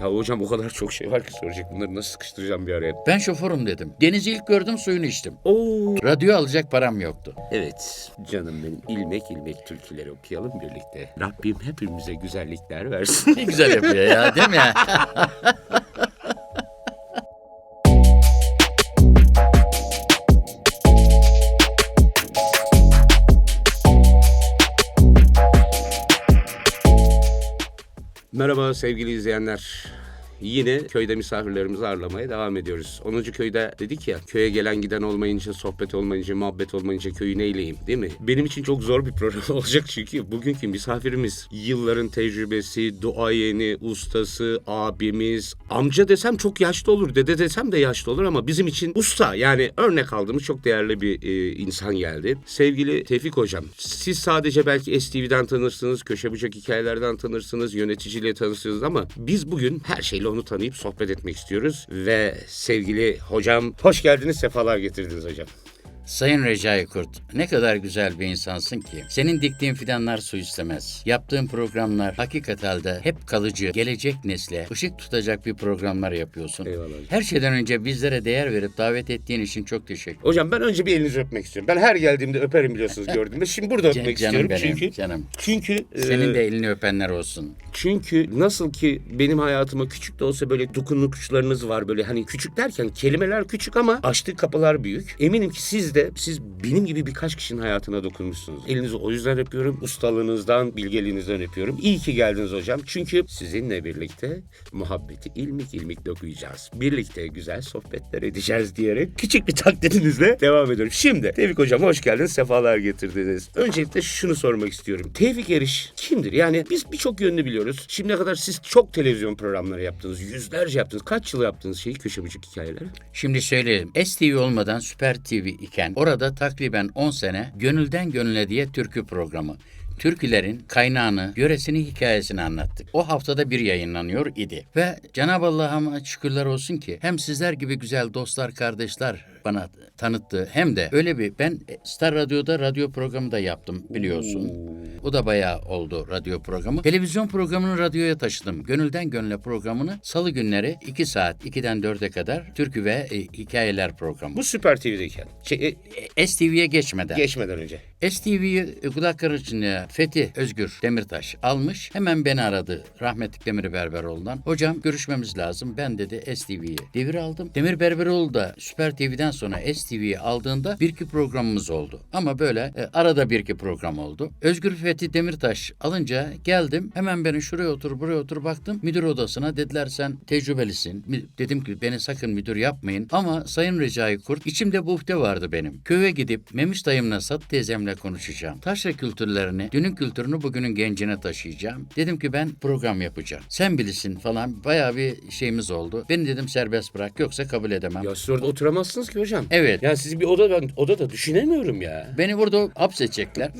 Ya hocam o kadar çok şey var ki soracak. Bunları nasıl sıkıştıracağım bir araya? Ben şoförüm dedim. Denizi ilk gördüm suyunu içtim. Oo. Radyo alacak param yoktu. Evet canım benim ilmek ilmek türküleri okuyalım birlikte. Rabbim hepimize güzellikler versin. Ne güzel yapıyor ya değil mi sevgili izleyenler. Yine köyde misafirlerimizi ağırlamaya devam ediyoruz. 10. köyde dedik ya köye gelen giden olmayınca, sohbet olmayınca, muhabbet olmayınca köyü neyleyeyim değil mi? Benim için çok zor bir program olacak çünkü bugünkü misafirimiz yılların tecrübesi, duayeni, ustası, abimiz, amca desem çok yaşlı olur, dede desem de yaşlı olur ama bizim için usta yani örnek aldığımız çok değerli bir e, insan geldi. Sevgili Tevfik Hocam, siz sadece belki STV'den tanırsınız, köşe bucak hikayelerden tanırsınız, yöneticiyle tanırsınız ama biz bugün her şeyle onu tanıyıp sohbet etmek istiyoruz. Ve sevgili hocam, hoş geldiniz, sefalar getirdiniz hocam. Sayın Recai Kurt, ne kadar güzel bir insansın ki. Senin diktiğin fidanlar su istemez. Yaptığın programlar hakikat halde hep kalıcı, gelecek nesle ışık tutacak bir programlar yapıyorsun. Eyvallah hocam. Her şeyden önce bizlere değer verip davet ettiğin için çok teşekkür Hocam ben önce bir elinizi öpmek istiyorum. Ben her geldiğimde öperim biliyorsunuz gördüğümde. Şimdi burada öpmek Canım istiyorum benim, çünkü canım. çünkü Senin e, de elini öpenler olsun. Çünkü nasıl ki benim hayatıma küçük de olsa böyle dokunuşlarınız var böyle hani küçük derken kelimeler küçük ama açtığı kapılar büyük. Eminim ki siz de siz benim gibi birkaç kişinin hayatına dokunmuşsunuz. Elinizi o yüzden öpüyorum. Ustalığınızdan, bilgeliğinizden öpüyorum. İyi ki geldiniz hocam. Çünkü sizinle birlikte muhabbeti ilmik ilmik dokuyacağız. Birlikte güzel sohbetler edeceğiz diyerek küçük bir taklitinizle devam ediyorum. Şimdi Tevfik hocam hoş geldiniz. Sefalar getirdiniz. Öncelikle şunu sormak istiyorum. Tevfik Eriş kimdir? Yani biz birçok yönünü biliyoruz. Şimdiye kadar siz çok televizyon programları yaptınız. Yüzlerce yaptınız. Kaç yıl yaptınız şeyi köşe hikayeleri? Şimdi söyleyelim. STV olmadan Süper TV iken orada takriben 10 sene Gönülden Gönüle diye türkü programı. Türkülerin kaynağını, yöresini, hikayesini anlattık. O haftada bir yayınlanıyor idi. Ve Cenab-ı Allah'a şükürler olsun ki hem sizler gibi güzel dostlar, kardeşler bana tanıttı hem de öyle bir ben Star Radyo'da radyo programı da yaptım biliyorsun. O da bayağı oldu radyo programı. Televizyon programını radyoya taşıdım. Gönülden Gönüle programını salı günleri 2 saat 2'den 4'e kadar türkü ve e, hikayeler programı. Bu Süper TV'deyken. Şey, e, STV'ye geçmeden. geçmeden önce. STV'yi kulakları için Fethi Özgür Demirtaş almış. Hemen beni aradı rahmetli Demir Berberoğlu'ndan. Hocam görüşmemiz lazım. Ben dedi STV'yi devir aldım. Demir Berberoğlu da Süper TV'den sonra STV'yi aldığında bir iki programımız oldu. Ama böyle e, arada bir iki program oldu. Özgür Fethi Demirtaş alınca geldim. Hemen beni şuraya otur buraya otur baktım. Müdür odasına dediler sen tecrübelisin. Dedim ki beni sakın müdür yapmayın. Ama Sayın Recai Kurt içimde bu ukde vardı benim. Köye gidip Memiş dayımla Sat teyzemle konuşacağım. Taşra kültürlerini, dünün kültürünü bugünün gencine taşıyacağım. Dedim ki ben program yapacağım. Sen bilirsin falan bayağı bir şeyimiz oldu. Beni dedim serbest bırak yoksa kabul edemem. Ya siz orada oturamazsınız ki hocam. Evet. Ya sizi bir odada, odada düşünemiyorum ya. Beni burada hapsedecekler.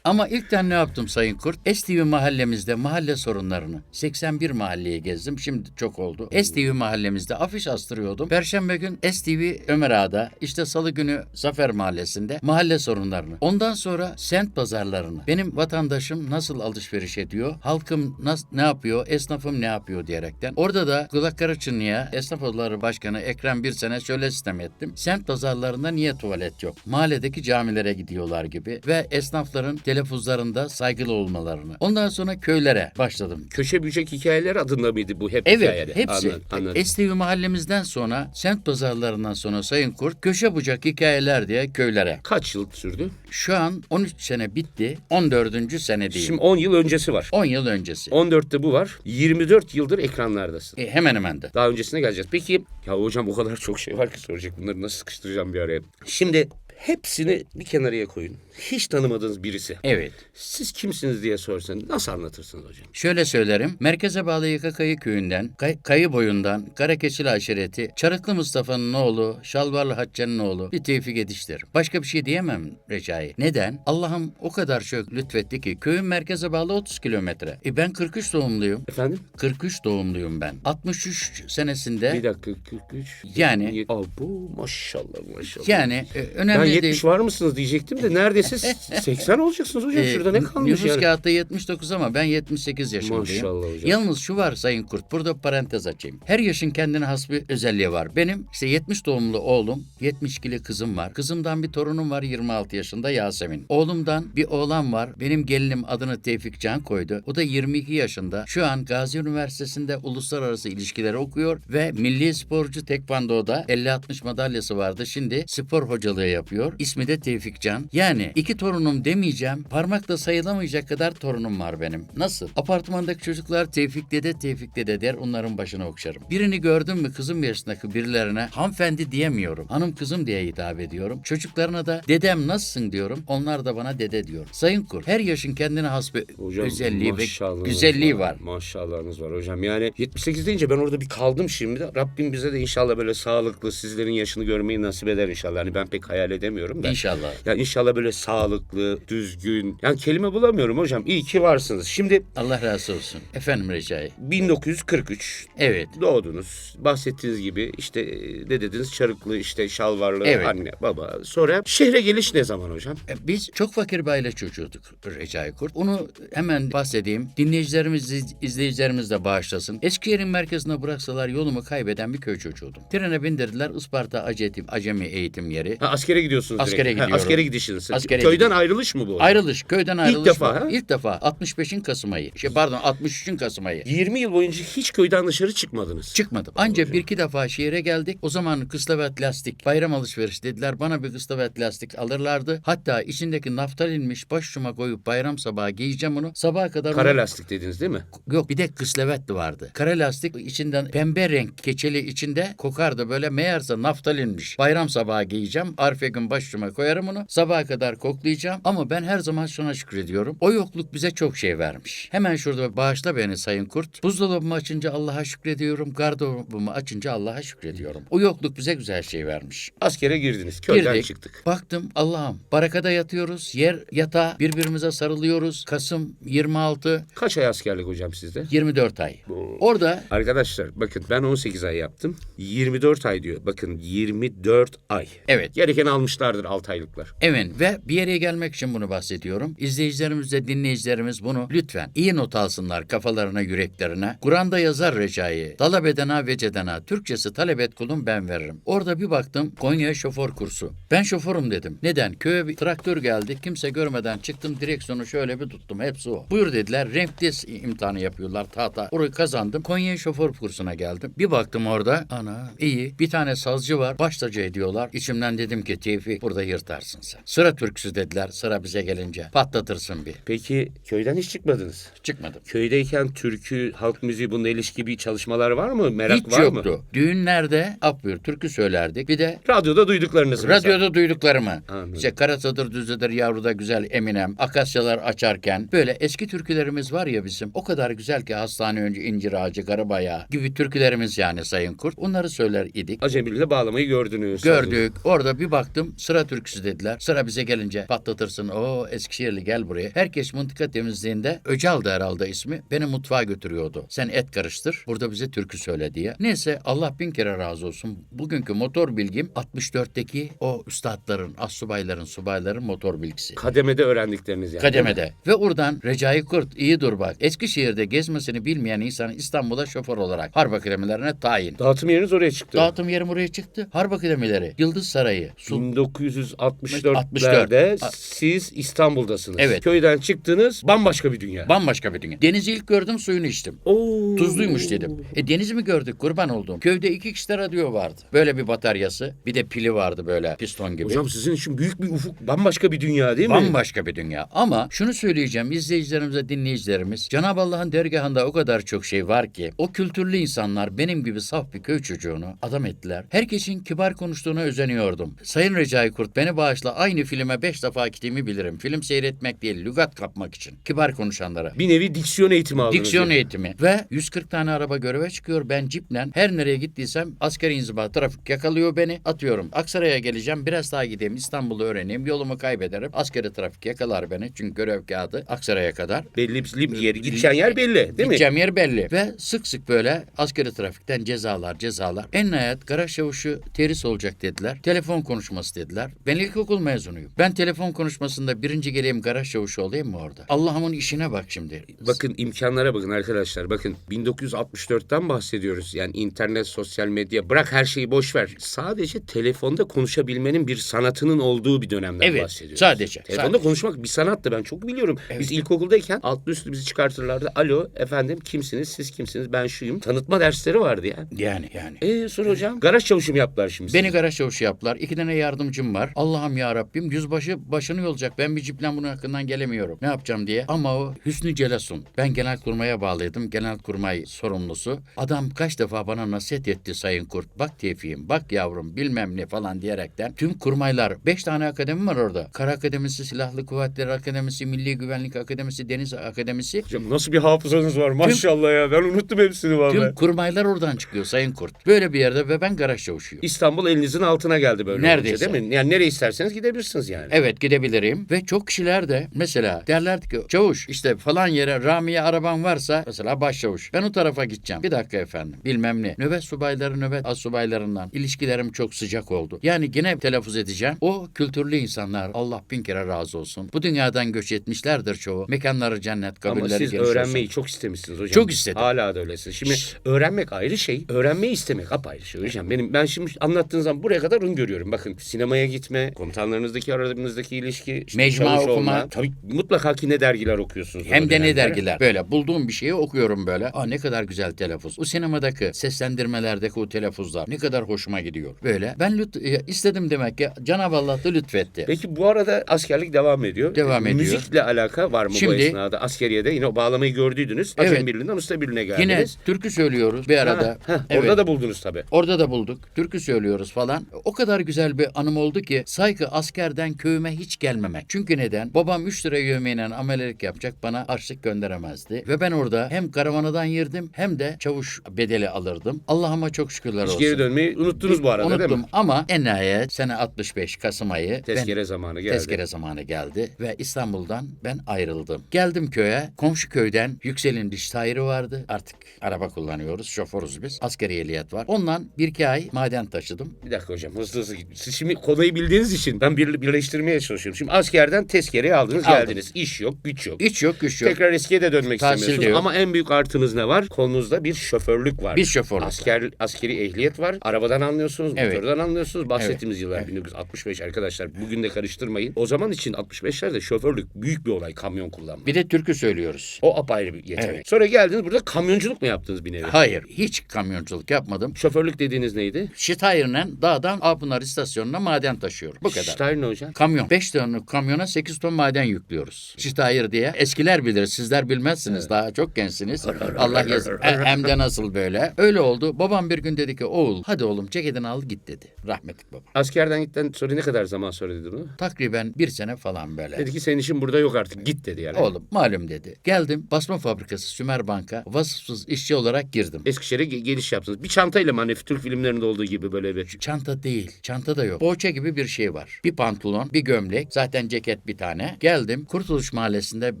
Ama ilkten ne yaptım Sayın Kurt? STV mahallemizde mahalle sorunlarını 81 mahalleyi gezdim. Şimdi çok oldu. STV mahallemizde afiş astırıyordum. Perşembe gün STV Ömer Ağa'da, işte salı günü Zafer Mahallesi'nde mahalle sorunlarını. Ondan sonra sent pazarlarını. Benim vatandaşım nasıl alışveriş ediyor? Halkım nasıl, ne yapıyor? Esnafım ne yapıyor diyerekten. Orada da Kulak Karaçınlı'ya Esnaf Odaları Başkanı Ekrem bir sene şöyle sistem ettim. Semt pazarlarında niye tuvalet yok? Mahalledeki camilere gidiyorlar gibi ve esnafların telaffuzlarında saygılı olmalarını. Ondan sonra köylere başladım. Köşe bücek hikayeler adında mıydı bu hep Evet, hikayeler? hepsi. Anladım, anladım. STV mahallemizden sonra, semt pazarlarından sonra Sayın Kurt, köşe bucak hikayeler diye köylere. Kaç yıl sürdü? Şu an 13 sene bitti, 14. sene değil. Şimdi 10 yıl öncesi var. 10 yıl öncesi. 14'te bu var. 24 yıldır ekranlardasın. E, hemen hemen de. Daha öncesine geleceğiz. Peki ya hocam o kadar çok şey var ki soracak. Bunları nasıl sıkıştıracağım bir araya? Şimdi hepsini bir kenarıya koyun. Hiç tanımadığınız birisi. Evet. Siz kimsiniz diye sorsan nasıl anlatırsınız hocam? Şöyle söylerim. Merkeze bağlı Yıkakayı köyünden, Kay- Kayı boyundan, Karakeçili aşireti, Çarıklı Mustafa'nın oğlu, Şalvarlı Haccan'ın oğlu bir Tevfik Ediş'tir. Başka bir şey diyemem Recai. Neden? Allah'ım o kadar çok lütfetti ki köyün merkeze bağlı 30 kilometre. E ben 43 doğumluyum. Efendim? 43 doğumluyum ben. 63 senesinde Bir dakika 43. Yani- Aa, bu maşallah maşallah. yani e, önemli 70 değil. var mısınız diyecektim de neredeyse 80 olacaksınız hocam. Ee, Şurada ne kalmış Nüfus yani? kağıtta 79 ama ben 78 yaşındayım. Maşallah hocam. Yalnız şu var Sayın Kurt, burada parantez açayım. Her yaşın kendine has bir özelliği var. Benim işte 70 doğumlu oğlum, 72'li kızım var. Kızımdan bir torunum var 26 yaşında Yasemin. Oğlumdan bir oğlan var. Benim gelinim adını Tevfik Can koydu. O da 22 yaşında. Şu an Gazi Üniversitesi'nde uluslararası ilişkileri okuyor ve milli sporcu tekvandoda 50-60 madalyası vardı. Şimdi spor hocalığı yapıyor. İsmi de Tevfik Can. Yani iki torunum demeyeceğim. Parmakla sayılamayacak kadar torunum var benim. Nasıl? Apartmandaki çocuklar Tevfik dede Tevfik dede der onların başına okşarım. Birini gördüm mü kızım yaşındaki birilerine hanımefendi diyemiyorum. Hanım kızım diye hitap ediyorum. Çocuklarına da dedem nasılsın diyorum. Onlar da bana dede diyor. Sayın Kur her yaşın kendine has bir Hocam özelliği ve güzelliği var. Maşallahınız var hocam. Yani 78 deyince ben orada bir kaldım şimdi. Rabbim bize de inşallah böyle sağlıklı sizlerin yaşını görmeyi nasip eder inşallah. Hani ben pek hayal edemiyorum da. İnşallah. Ya inşallah böyle sağlıklı, düzgün. Yani kelime bulamıyorum hocam. İyi ki varsınız. Şimdi Allah razı olsun. Efendim Recai. 1943 Evet. doğdunuz. Bahsettiğiniz gibi işte e, ne dediniz çarıklı işte şalvarlı Evet. anne baba. Sonra şehre geliş ne zaman hocam? E, Biz çok fakir bir aile çocuğuyduk Recai Kurt. Onu hemen bahsedeyim. Dinleyicilerimiz, iz- izleyicilerimiz de bağışlasın. Eskişehir'in merkezine bıraksalar yolumu kaybeden bir köy çocuğuydum. Trene bindirdiler Isparta Acemi, Acemi eğitim yeri. Ha, askere gidiyorsunuz Askere direkt. Ha, gidiyorum. askere gidişiniz. Askere Köyden gidiyorum. ayrılış mı bu? Ayrılış, köyden ayrılış. defa, mı? ha? İlk defa. 65'in Kasım ayı. Şey, pardon 63'ün Kasım ayı. 20 yıl boyunca hiç köyden dışarı çıkmadınız. Çıkmadım. Ancak bir iki defa şehire geldik. O zaman kıslavet lastik bayram alışveriş dediler. Bana bir kıslavet lastik alırlardı. Hatta içindeki naftalinmiş başucuma koyup bayram sabahı giyeceğim onu. Sabaha kadar Kara onu- lastik dediniz değil mi? Yok bir de kıslevetli vardı. Kara lastik içinden pembe renk keçeli içinde kokardı böyle meğerse naftalinmiş. Bayram sabahı giyeceğim. Arife gün başıma koyarım onu. Sabaha kadar koklayacağım. Ama ben her zaman şuna şükrediyorum. O yokluk bize çok şey vermiş. Hemen şurada bağışla beni Sayın Kurt. Buzdolabımı açınca Allah'a şükrediyorum. Gardırobumu açınca Allah'a şükrediyorum. O yokluk bize güzel şey vermiş. Askere girdiniz. Köyden Girdik. çıktık. Baktım Allah'ım barakada yatıyoruz. Yer yatağa birbirimize sarılıyoruz. Kasım 26 Kaç ay askerlik hocam sizde? 24 ay. Bu- Orada Arkadaşlar bakın ben 18 ay yaptım. 24 ay diyor. Bakın 24 ay. evet Gereken almışlardır 6 aylıklar. Evet ve bir yere gelmek için bunu bahsediyorum. İzleyicilerimiz de dinleyicilerimiz bunu lütfen iyi not alsınlar kafalarına yüreklerine. Kur'an'da yazar Recai. Talep edena vecedena. Türkçesi talep et kulum ben veririm. Orada bir baktım Konya şoför kursu. Ben şoförüm dedim. Neden? Köye bir traktör geldi. Kimse görmeden çıktım direksiyonu şöyle bir tuttum. Hepsi o. Buyur dediler. Renk test imtihanı yapıyorlar tahta. Orayı kazandım. Konya şoför kursuna geldim. Bir baktım orada. Ana iyi. Bir tane sazcı var. Baş tacı ediyorlar. İçimden dedim ki Tevfik burada yırtarsın sen. Sıra türküsü dediler. Sıra bize gelince. Patlatırsın bir. Peki köyden hiç çıkmadınız. Çıkmadım. Köydeyken türkü, halk müziği bununla ilişki bir çalışmalar var mı? Merak Hiç var yoktu. mı? Düğünlerde apbür türkü söylerdik. Bir de Radyoda duyduklarınız mesela. Radyoda duyduklarımı. Anladım. İşte Karasadır Düzüdür Yavruda Güzel Eminem, Akasyalar açarken böyle eski türkülerimiz var ya bizim. O kadar güzel ki hastane önce incir ağacı, garabaya gibi türkülerimiz yani Sayın Kurt. Onları söyler idik. Acemiliyle bağlamayı gördünüz. Gördük. Orada bir baktım sıra türküsü dediler. Sıra bize gelince patlatırsın. O Eskişehirli gel buraya. Herkes mıntıka temizliğinde Öcal'dı herhalde ismi. Beni mutfağa götürüyordu. Sen et karıştır. Burada bize türkü söyle diye. Neyse Allah bin kere razı olsun. Bugünkü motor bilgim 64'teki o üstadların, assubayların, subayların motor bilgisi. Kademede öğrendikleriniz yani. Kademede. Ve oradan Recai Kurt iyi dur bak. Eskişehir'de gezmesini bilmeyen insan İstanbul'a şoför olarak harp akademilerine tayin. Dağıtım yeriniz oraya çıktı. Dağıtım yerim oraya çıktı. Harp akademileri, Yıldız Sarayı, Sul 1964'lerde A- siz İstanbul'dasınız. Evet. Köyden çıktınız bambaşka bir dünya. Bambaşka bir dünya. Denizi ilk gördüm suyunu içtim. Oo. Tuzluymuş dedim. E denizi mi gördük kurban oldum. Köyde iki kişi radyo vardı. Böyle bir bataryası. Bir de pili vardı böyle piston gibi. Hocam sizin için büyük bir ufuk, bambaşka bir dünya değil mi? Bambaşka bir dünya. Ama şunu söyleyeceğim izleyicilerimize, dinleyicilerimiz. Cenab-ı Allah'ın dergahında o kadar çok şey var ki o kültürlü insanlar benim gibi saf bir köy çocuğunu adam ettiler. Herkesin kibar konuştuğuna özeniyordum. Sayın Recai Kurt beni bağışla aynı filme beş defa gittiğimi bilirim. Film seyretmek değil, lügat kapmak için. Kibar konuşanlara. Bir nevi diksiyon eğitimi aldınız. Diksiyon yani. eğitimi. Ve 140 tane araba göreve çıkıyor. Ben ciple her nereye gittiysem askeri inzibat trafik yakalıyor beni. Atıyorum. Aksaray'a geleceğim. Biraz daha gideyim. İstanbul'u öğreneyim. Yolumu kaybederim. Askeri trafik yakalar beni. Çünkü görev kağıdı Aksaray'a kadar. Belli bir yeri, gideceğin yer belli değil mi? Gideceğim yer belli. Ve sık sık böyle askeri trafikten cezalar cezalar. En nihayet garaj çavuşu terhis olacak dediler. Telefon konuşması istediler. Ben ilkokul mezunuyum. Ben telefon konuşmasında birinci geleyim garaj çavuşu olayım mı orada? Allah'ımın işine bak şimdi. Bakın imkanlara bakın arkadaşlar. Bakın 1964'ten bahsediyoruz. Yani internet, sosyal medya bırak her şeyi boş ver. Sadece telefonda konuşabilmenin bir sanatının olduğu bir dönemden Evet, bahsediyoruz. sadece, Telefonda sadece. konuşmak bir sanattı ben çok biliyorum. Biz ilkokuldayken altlı üstlü bizi çıkartırlardı. Alo efendim kimsiniz siz kimsiniz ben şuyum. Tanıtma dersleri vardı ya. Yani yani. Eee sonra hocam garaj çavuşum yaptılar şimdi. Beni garaj çavuşu yaptılar. İki tane yardımcım var. Allah'ım ya Rabbim yüzbaşı başını yolacak. Ben bir ciple bunun hakkından gelemiyorum. Ne yapacağım diye. Ama o Hüsnü Celasun. Ben genel kurmaya bağlıydım. Genel kurmay sorumlusu. Adam kaç defa bana nasihat etti Sayın Kurt. Bak Tevfik'im, bak yavrum bilmem ne falan diyerekten. Tüm kurmaylar. Beş tane akademi var orada. Kara Akademisi, Silahlı Kuvvetler Akademisi, Milli Güvenlik Akademisi, Deniz Akademisi. Hocam nasıl bir hafızanız var maşallah ya ben unuttum hepsini vallahi. Tüm kurmaylar oradan çıkıyor Sayın Kurt. Böyle bir yerde ve ben garaj çavuşuyum. İstanbul elinizin altına geldi böyle Neredeyse. olunca değil mi? Yani nereye isterseniz gidebilirsiniz yani. Evet gidebilirim ve çok kişiler de mesela derlerdi ki çavuş işte falan yere Ramiye araban varsa mesela başçavuş ben o tarafa gideceğim. Bir dakika efendim bilmem ne. Nöbet subayları nöbet astsubaylarından ilişkilerim çok sıcak oldu. Yani yine telaffuz edeceğim. O kültürlü insanlar Allah bin kere razı olsun. Bu dünyadan göç etmişlerdir çoğu. Mekanları cennet Ama kabirleri siz geniş öğrenmeyi olsun. çok istemişsiniz hocam. Çok istedim. Hala da öylesiniz. Şimdi öğrenmek ayrı şey, öğrenmeyi istemek apayrı şey hocam. Benim ben şimdi anlattığınız zaman buraya kadar öngörüyorum. Bakın sinemaya gitme, komutanlarınızdaki aranızdaki ilişki, işte Mecmua okuma. olma. Tabii mutlaka ki ne dergiler okuyorsunuz. Hem de ne dergiler. Böyle bulduğum bir şeyi okuyorum böyle. Aa ne kadar güzel telaffuz. O sinemadaki seslendirmelerdeki o telaffuzlar ne kadar hoşuma gidiyor. Böyle. Ben lüt e, istedim demek ki Cenab-ı Allah da lütfetti. Peki bu arada askerlik devam ediyor. Devam E, ediyor. Müzikle alaka var mı bu Şimdi- esnada? Askeriyede yine o bağlamayı gördüydünüz. Evet. Acem Birliği'nden Usta Birliği'ne geldiniz. Yine türkü söylüyoruz bir arada. Ha, ha, Evet. Orada da buldunuz tabii. Orada da bulduk. Türkü söylüyoruz falan. O kadar güzel bir anım oldu ki saygı askerden köyüme hiç gelmemek. Çünkü neden? Babam 3 lira yövmeyle amelelik yapacak bana harçlık gönderemezdi. Ve ben orada hem karavanadan yerdim hem de çavuş bedeli alırdım. Allah'ıma çok şükürler Hiç olsun. geri dönmeyi unuttunuz bu arada değil Unuttum mi? ama en nihayet sene 65 Kasım ayı Tezkere ben, zamanı geldi. tezkere zamanı geldi ve İstanbul'dan ben ayrıldım. Geldim köye. Komşu köyden Yüksel'in diş tayırı vardı. Artık araba kullanıyoruz. Şoförüz biz. Askeri ehliyet var. Ondan bir iki ay maden taşıdım. Bir dakika hocam hızlı hızlı git. Siz şimdi konuyu bildiğiniz için ben bir, birleştirmeye çalışıyorum. Şimdi askerden tezkereye aldınız Aldım. geldiniz. İş yok, güç yok. Hiç yok güç yok. Tekrar eskiye de dönmek Tahsil istemiyorsunuz. yok. Ama en büyük artınız ne var? Kolunuzda bir şoförlük var. Bir şoförlük. Asker, askeri ehliyet var. Arabadan anlıyorsunuz, Evet. motordan anlıyorsunuz. Bahsettiğimiz yıllar 1965 arkadaşlar. Bugün de karıştırmayın. O zaman için 65'lerde şoförlük büyük bir olay kamyon kullanmak. Bir de türkü söylüyoruz. O apayrı bir yetenek. Evet. Sonra geldiniz burada kamyonculuk mu yaptınız bir nevi? Hayır, hiç kamyonculuk yapmadım. Şoförlük dediğiniz neydi? Şitayir'le dağdan Apınar istasyonuna maden taşıyorum. Bu kadar. Stein ne hocam? Kamyon. 5 tonluk kamyona 8 ton maden yüklüyoruz. Şitayir diye. Eskiler bilir, sizler bilmezsiniz. Daha çok gençsiniz. Allah yazın. Hem de nasıl böyle. Öyle oldu. Babam bir gün dedi ki oğul hadi oğlum ceketini al git dedi. Rahmetlik baba. Askerden gittikten sonra ne kadar zaman sonra dedi bunu? Takriben bir sene falan böyle. Dedi ki senin işin burada yok artık git dedi yani. Oğlum malum dedi. Geldim basma fabrikası Sümer Bank'a vasıfsız işçi olarak girdim. Eskişehir'e ge- geliş yaptınız. Bir çantayla mı hani Türk filmlerinde olduğu gibi böyle bir. Çanta değil. Çanta da yok. Boğaça gibi bir şey var. Bir pantolon, bir gömlek, zaten ceket bir tane. Geldim Kurtuluş Mahallesi'nde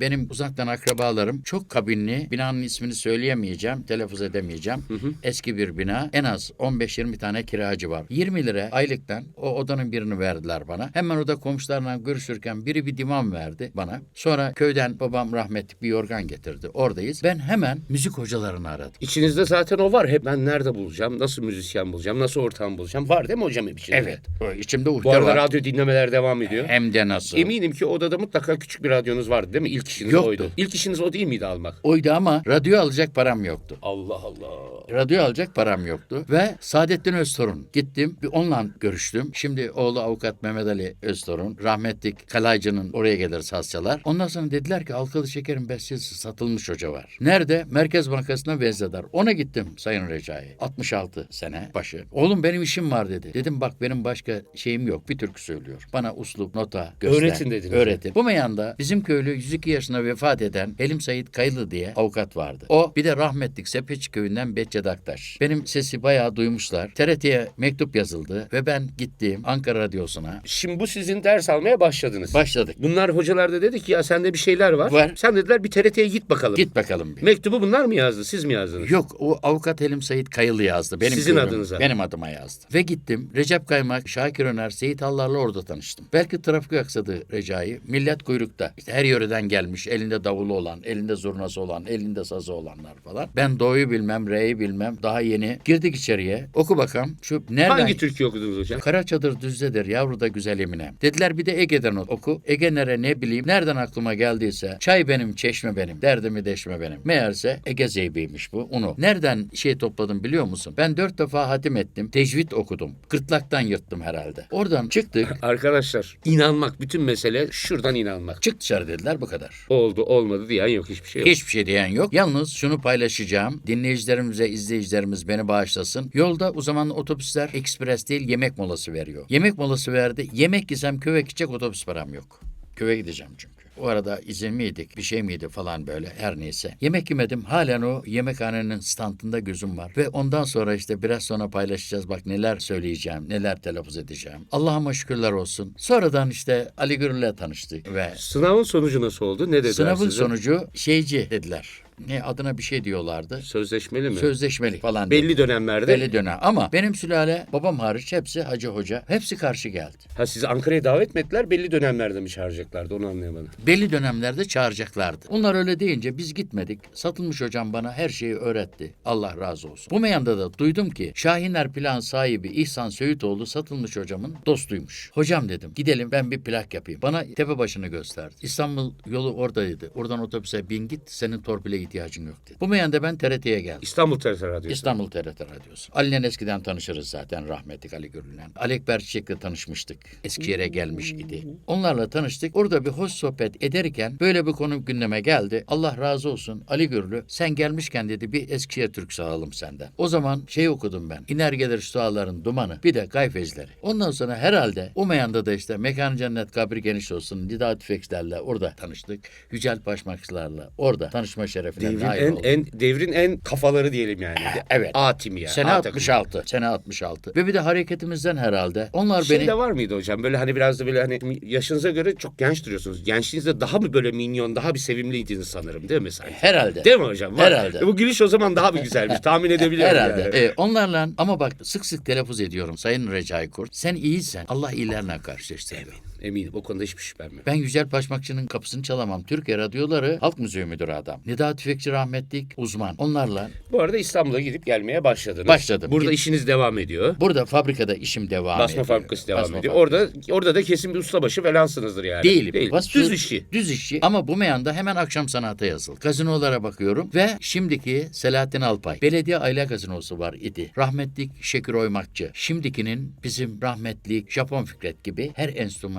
benim uzaktan akrabalarım çok kabinli. Binanın ismini söyleyemeyeceğim, telaffuz edemeyeceğim. Eski bir bina. En az 15-20 tane kiracı var. 20 lira aylıktan o odanın birini verdiler bana. Hemen orada komşularla görüşürken biri bir divan verdi bana. Sonra köyden babam rahmetli bir yorgan getirdi. Oradayız. Ben hemen müzik hocalarını aradım. İçinizde zaten o var. Hep ben nerede bulacağım, nasıl müzisyen bulacağım, nasıl ortam bulacağım. Var değil mi hocam hep içinde? Evet. İçimde Bu uhde arada var. radyo dinlemeler devam ediyor. Hem de nasıl? Eminim ki odada mutlaka küçük bir radyonuz vardı değil mi? İlk işiniz Yoktu. oydu. İlk işiniz o değil miydi almak? Oydu ama radyo alacak param yoktu. Allah Allah. Radyo alacak param yoktu. Ve Saadettin Öztorun. Gittim. Bir onunla görüştüm. Şimdi oğlu avukat Mehmet Ali Öztorun. Rahmetlik Kalaycı'nın oraya gelir sazçalar. Ondan sonra dediler ki alkalı şekerin bestesi satılmış hoca var. Nerede? Merkez Bankası'na Vezne'dar. Ona gittim Sayın Recai. 66 sene başı. Oğlum benim işim var dedi. Dedim bak benim başka şeyim yok. Bir türkü söylüyor. Bana uslup, nota göster. Öğretin dediniz. Öğretin. Bu meyanda bizim köylü 102 yaşına vefat eden Elim Sayit Kayılı diye avukat vardı. O bir de rahmetlik Sepeç köyünden Betçet Aktaş. Benim sesi bayağı duymuşlar. TRT'ye mektup yazıldı ve ben gittim Ankara Radyosu'na. Şimdi bu sizin ders almaya başladınız. Başladık. Bunlar hocalar da dedi ki ya sende bir şeyler var. Var. Sen dediler bir TRT'ye git bakalım. Git bakalım bir. Mektubu bunlar mı yazdı? Siz mi yazdınız? Yok o avukat Elim Sayit Kayılı yazdı. Benim Sizin köyüm. adınıza. Benim adıma yazdı. Ve gittim Recep Kaymak, Şakir antrenör Seyit Hallar'la orada tanıştım. Belki trafik aksadı Recai. Millet kuyrukta. İşte her yöreden gelmiş. Elinde davulu olan, elinde zurnası olan, elinde sazı olanlar falan. Ben doğuyu bilmem, re'yi bilmem. Daha yeni. Girdik içeriye. Oku bakalım. Şu nereden... Hangi türkü okudunuz hocam? Kara çadır düzdedir yavru da güzel Emine. Dediler bir de Ege'den oku. Ege nere ne bileyim. Nereden aklıma geldiyse. Çay benim çeşme benim. Derdimi deşme benim. Meğerse Ege zeybiymiş bu. Onu. Nereden şey topladım biliyor musun? Ben dört defa hatim ettim. Tecvid okudum. Gırtlaktan yırttım herhalde. Oradan çıktık. Arkadaşlar inanmak bütün mesele şuradan inanmak. Çık dışarı dediler bu kadar. Oldu olmadı diyen yok hiçbir şey yok. Hiçbir şey diyen yok. Yalnız şunu paylaşacağım. Dinleyicilerimize, izleyicilerimiz beni bağışlasın. Yolda o zaman otobüsler ekspres değil yemek molası veriyor. Yemek molası verdi. Yemek yesem köye gidecek otobüs param yok. Köye gideceğim çünkü. O arada izin miydik, bir şey miydi falan böyle her neyse. Yemek yemedim. Halen o yemekhanenin standında gözüm var. Ve ondan sonra işte biraz sonra paylaşacağız. Bak neler söyleyeceğim, neler telaffuz edeceğim. Allah'ıma şükürler olsun. Sonradan işte Ali Gürül'le tanıştık ve Sınavın sonucu nasıl oldu? Ne dediler Sınavın size? sonucu şeyci dediler. Ne adına bir şey diyorlardı. Sözleşmeli mi? Sözleşmeli falan. Belli dediler. dönemlerde. Belli dönem. Ama benim sülale babam hariç hepsi hacı hoca. Hepsi karşı geldi. Ha sizi Ankara'ya davet mi ettiler? Belli dönemlerde mi çağıracaklardı? Onu anlayamadım. Belli dönemlerde çağıracaklardı. Onlar öyle deyince biz gitmedik. Satılmış hocam bana her şeyi öğretti. Allah razı olsun. Bu meyanda da duydum ki Şahiner plan sahibi İhsan Söğütoğlu satılmış hocamın dostuymuş. Hocam dedim gidelim ben bir plak yapayım. Bana tepe başını gösterdi. İstanbul yolu oradaydı. Oradan otobüse bin git senin torpile ihtiyacın yok dedi. Bu meyanda ben TRT'ye geldim. İstanbul TRT Radyosu. İstanbul TRT Radyosu. Ali'yle eskiden tanışırız zaten rahmetlik Ali Gürül'le. Ali Ekber Çiçek'le tanışmıştık. Eskişehir'e gelmiş idi. Onlarla tanıştık. Orada bir hoş sohbet ederken böyle bir konu gündeme geldi. Allah razı olsun Ali Gürlü sen gelmişken dedi bir Eskişehir türküsü alalım senden. O zaman şey okudum ben. İner gelir su dumanı. Bir de gayfezleri. Ondan sonra herhalde o meyanda da işte Mekan Cennet kabri geniş olsun. Nida Tüfekçilerle orada tanıştık. Yücel Başmakçılarla orada tanışma Devrin en, en devrin en kafaları diyelim yani. Evet. A timi ya. Sene A takımı. 66. Sene 66. Ve bir de hareketimizden herhalde. Onlar Şey beni de var mıydı hocam? Böyle hani biraz da böyle hani yaşınıza göre çok genç duruyorsunuz. Gençliğinizde daha mı böyle minyon, daha bir sevimliydiniz sanırım değil mi sanki? herhalde. Değil mi hocam? Var. Herhalde. E Bu gülüş o zaman daha bir güzelmiş. Tahmin edebiliyorum Herhalde. yani. E, onlarla ama bak sık sık telaffuz ediyorum Sayın Recai Kurt. Sen iyiysen Allah iyilerle karşılaştırıyor. Eminim o konuda hiçbir şüphem yok. Ben Yücel Paşmakçı'nın kapısını çalamam. Türkiye Radyoları Halk Müziği Müdürü adam. Nida Tüfekçi rahmetlik uzman. Onlarla Bu arada İstanbul'a gidip gelmeye başladınız. Başladım. Burada Git- işiniz devam ediyor. burada fabrikada işim devam Basma ediyor. fabrikası devam Basma ediyor. fabrikası. Orada orada da kesin bir ustabaşı falansınızdır yani. Değilim. Değil. Vasfı- Düz işi. Düz işçi. Ama bu meyanda hemen akşam sanata yazıldı. Gazinolara bakıyorum ve şimdiki Selahattin Alpay. Belediye Aile Gazinosu var idi. Rahmetlik Şekir Oymakçı. Şimdikinin bizim rahmetlik Japon Fikret gibi her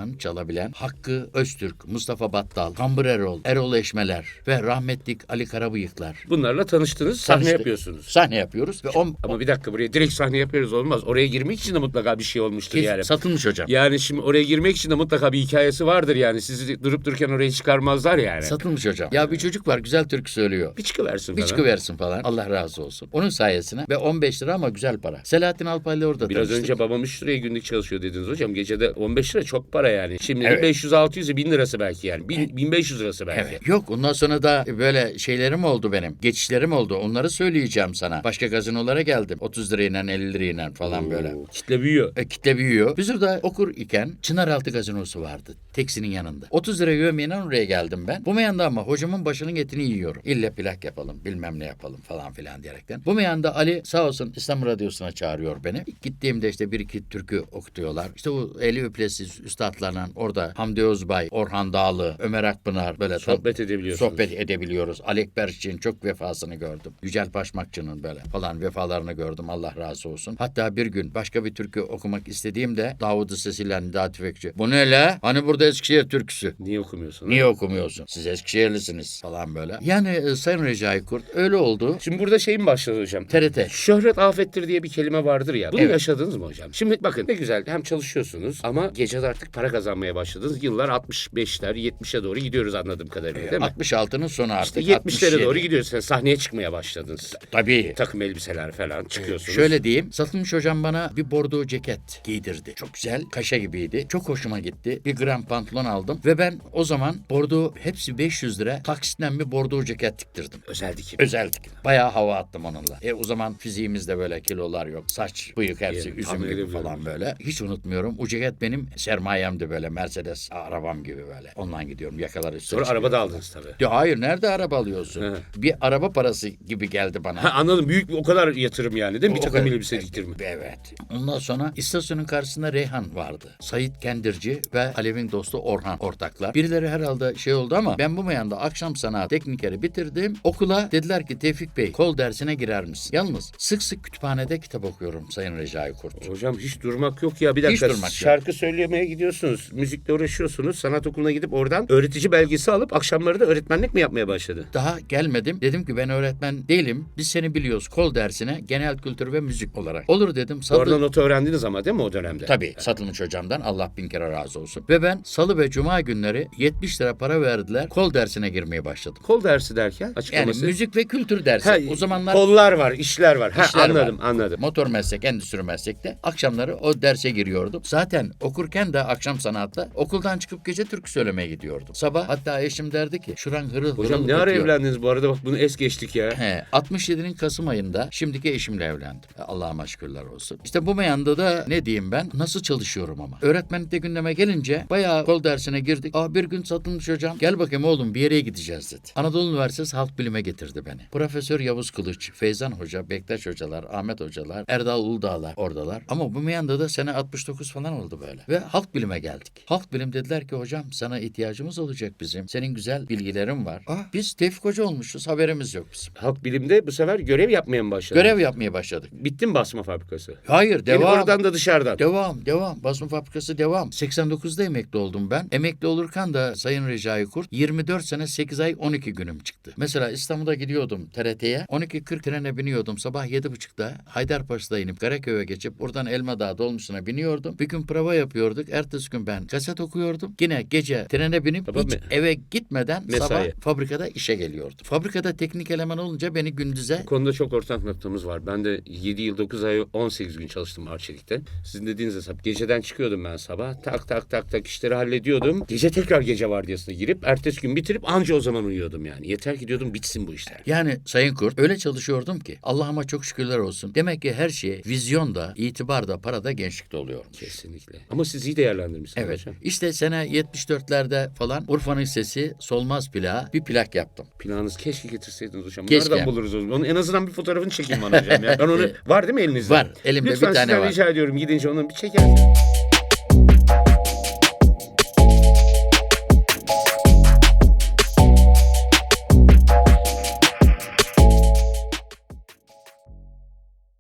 enstrümanı çalabilen Hakkı Öztürk, Mustafa Battal, Kambur Erol, Erol Eşmeler ve rahmetlik Ali Karabıyıklar. Bunlarla tanıştınız, sahne Tanıştık. yapıyorsunuz. Sahne yapıyoruz ve on, Ama bir dakika buraya direkt sahne yapıyoruz olmaz. Oraya girmek için de mutlaka bir şey olmuştur yani. satılmış hocam. Yani şimdi oraya girmek için de mutlaka bir hikayesi vardır yani. Sizi durup dururken oraya çıkarmazlar yani. Satılmış hocam. Ya bir çocuk var güzel türkü söylüyor. bir çıkıversin Bir falan. çıkıversin falan. Allah razı olsun. Onun sayesinde ve 15 lira ama güzel para. Selahattin Alpay'la orada Biraz tanıştık. önce babam 3 liraya günlük çalışıyor dediniz hocam. Gecede 15 lira çok para yani. Şimdi Evet. 500-600'ü 1000 lirası belki yani. 1000, 1500 lirası belki. Evet. Yok ondan sonra da böyle şeylerim oldu benim. Geçişlerim oldu. Onları söyleyeceğim sana. Başka gazinolara geldim. 30 lirayla 50 lirayla falan böyle. Oo, Kitle büyüyor. E, kitle büyüyor. Biz orada okur iken Çınaraltı gazinosu vardı. Teksinin yanında. 30 lira yövmeyle oraya geldim ben. Bu meyanda ama hocamın başının etini yiyorum. İlle plak yapalım bilmem ne yapalım falan filan diyerekten. Bu meyanda Ali sağ olsun İstanbul Radyosu'na çağırıyor beni. Gittiğimde işte bir iki türkü okutuyorlar. İşte o eli öplesiz üstadlarla orada Hamdi Özbay, Orhan Dağlı, Ömer Akpınar böyle Sohbet edebiliyorsunuz. sohbet edebiliyoruz. Ali Ekber için çok vefasını gördüm. Yücel Paşmakçı'nın böyle falan vefalarını gördüm. Allah razı olsun. Hatta bir gün başka bir türkü okumak istediğimde Davud-u Sesilen Nida Tüfekçi. Bu ne la? Hani burada Eskişehir türküsü. Niye okumuyorsun? Niye okumuyorsun? Siz Eskişehirlisiniz falan böyle. Yani e, Sayın Recai Kurt öyle oldu. Şimdi burada şey mi başladı hocam? TRT. Şöhret afettir diye bir kelime vardır ya. Bunu Evet. yaşadınız mı hocam? Şimdi bakın ne güzel hem çalışıyorsunuz ama gece de artık para kazanmaya başladınız. Yıllar 65'ler, 70'e doğru gidiyoruz anladığım kadarıyla değil mi? 66'nın sonu artık. İşte 70'lere 67. doğru gidiyoruz. Sen sahneye çıkmaya başladınız. Tabii. Takım elbiseler falan çıkıyorsunuz. Şöyle diyeyim, satılmış hocam bana bir bordo ceket giydirdi. Çok güzel, kaşa gibiydi. Çok hoşuma gitti. Bir gram pantolon aldım ve ben o zaman bordo hepsi 500 lira taksitten bir bordo ceket diktirdim. özel dikim. Özel dikim. Bayağı hava attım onunla. E o zaman fiziğimizde böyle kilolar yok. Saç, bıyık hepsi Yani, üzüm gibi falan böyle. Hiç unutmuyorum. O ceket benim sermayemdi böyle. Mercedes arabam gibi böyle. Ondan gidiyorum. Yakalar üstüne Sonra arabada aldınız tabii. Ya hayır nerede araba alıyorsun? He. Bir araba parası gibi geldi bana. Ha, anladım. Büyük bir o kadar yatırım yani değil mi? Bir O takım kadar- elbise diktirme. Evet. Ondan sonra istasyonun karşısında Reyhan vardı. Sait Kendirci ve Alev'in dostu Orhan ortaklar. Birileri herhalde şey oldu ama ben bu meyanda akşam sanat teknikeri bitirdim. Okula dediler ki Tevfik Bey kol dersine girer misin? Yalnız sık sık kütüphanede kitap okuyorum Sayın Recai Kurt. Hocam hiç durmak yok ya. Bir dakika. durmak yok. şarkı söylemeye gidiyorsunuz. Müzikle uğraşıyorsunuz. Sanat okuluna gidip oradan öğretici belgesi alıp akşamları da öğretmenlik mi yapmaya başladı? Daha gelmedim. Dedim ki ben öğretmen değilim. Biz seni biliyoruz kol dersine genel kültür ve müzik olarak. Olur dedim. Salı... arada notu öğrendiniz ama değil mi o dönemde? Tabii satılmış hocamdan Allah bin kere razı olsun. Ve ben salı ve cuma günleri 70 lira para verdiler. Kol dersine girmeye başladım. Kol dersi derken Yani açıklaması. müzik ve kültür dersi. Ha, o zamanlar kollar var, işler var. Ha, işler anladım, var. anladım. Motor meslek, endüstri meslekte. Akşamları o derse giriyordum. Zaten okurken de akşam sanatta okuldan çıkıp gece türkü söylemeye gidiyordum. Sabah hatta eşim derdi ki şuran hırıl Hocam hırıl ne ara ötüyor." evlendiniz bu arada bak bunu es geçtik ya. He, 67'nin Kasım ayında şimdiki eşimle evlendim. Allah'a şükürler olsun. İşte bu meyanda da ne diyeyim ben nasıl çalışıyorum ama. Öğretmenlikte gündeme gelince bayağı kol dersine girdik. Aa bir gün satılmış hocam gel bakayım oğlum bir yere gideceğiz dedi. Anadolu Üniversitesi Halk Bilime getirdi beni. Profesör Yavuz Kılıç, Feyzan Hoca, Bektaş Hocalar, Ahmet Hocalar, Erdal Uludağlar oradalar. Ama bu meyanda da sene 69 falan oldu böyle. Ve halk bilime geldik. Halk bilim dediler ki hocam sana ihtiyacımız olacak bizim. Senin güzel bilgilerin var. Aa, biz Tevfik Hoca olmuşuz haberimiz yok bizim. Halk bilimde bu sefer görev yapmaya mı başladınız? Görev yapmaya başladık. Bitti mi basma fabrikası? Hayır Yani devam. oradan da dışarıdan. Devam, devam. Basın fabrikası devam. 89'da emekli oldum ben. Emekli olurken de Sayın Recai Kurt 24 sene 8 ay 12 günüm çıktı. Mesela İstanbul'a gidiyordum TRT'ye. 12.40 trene biniyordum. Sabah 7.30'da Haydarpaşa'da inip Karaköy'e geçip buradan Elmadağ dolmuşuna biniyordum. Bir gün prova yapıyorduk. Ertesi gün ben kaset okuyordum. Yine gece trene binip Tamam hiç mı? eve gitmeden Mesai. sabah fabrikada işe geliyordum. Fabrikada teknik eleman olunca beni gündüze Bu konuda çok ortak noktamız var. Ben de 7 yıl 9 ay 18 gün çalıştım Arçelik'te. Sizin dediğiniz hesap. Geceden çıkıyordum ben sabah. Tak tak tak tak işleri hallediyordum. Gece tekrar gece vardiyasına girip ertesi gün bitirip anca o zaman uyuyordum yani. Yeter ki diyordum bitsin bu işler. Yani Sayın Kurt öyle çalışıyordum ki Allah'ıma çok şükürler olsun. Demek ki her şey vizyonda, itibarda, parada, gençlikte oluyormuş. Kesinlikle. Ama siz iyi değerlendirmişsiniz Evet. hocam. İşte sene 74'lerde falan Urfa'nın sesi Solmaz plağı bir plak yaptım. Planınız keşke getirseydiniz hocam. Keşke. Nereden buluruz onu? Onun en azından bir fotoğrafını çekeyim bana hocam. Ya. Ben onu var değil mi elinizde? Var. Elimde Lütfen bir tane var. rica ediyorum gidince onu bir çeker.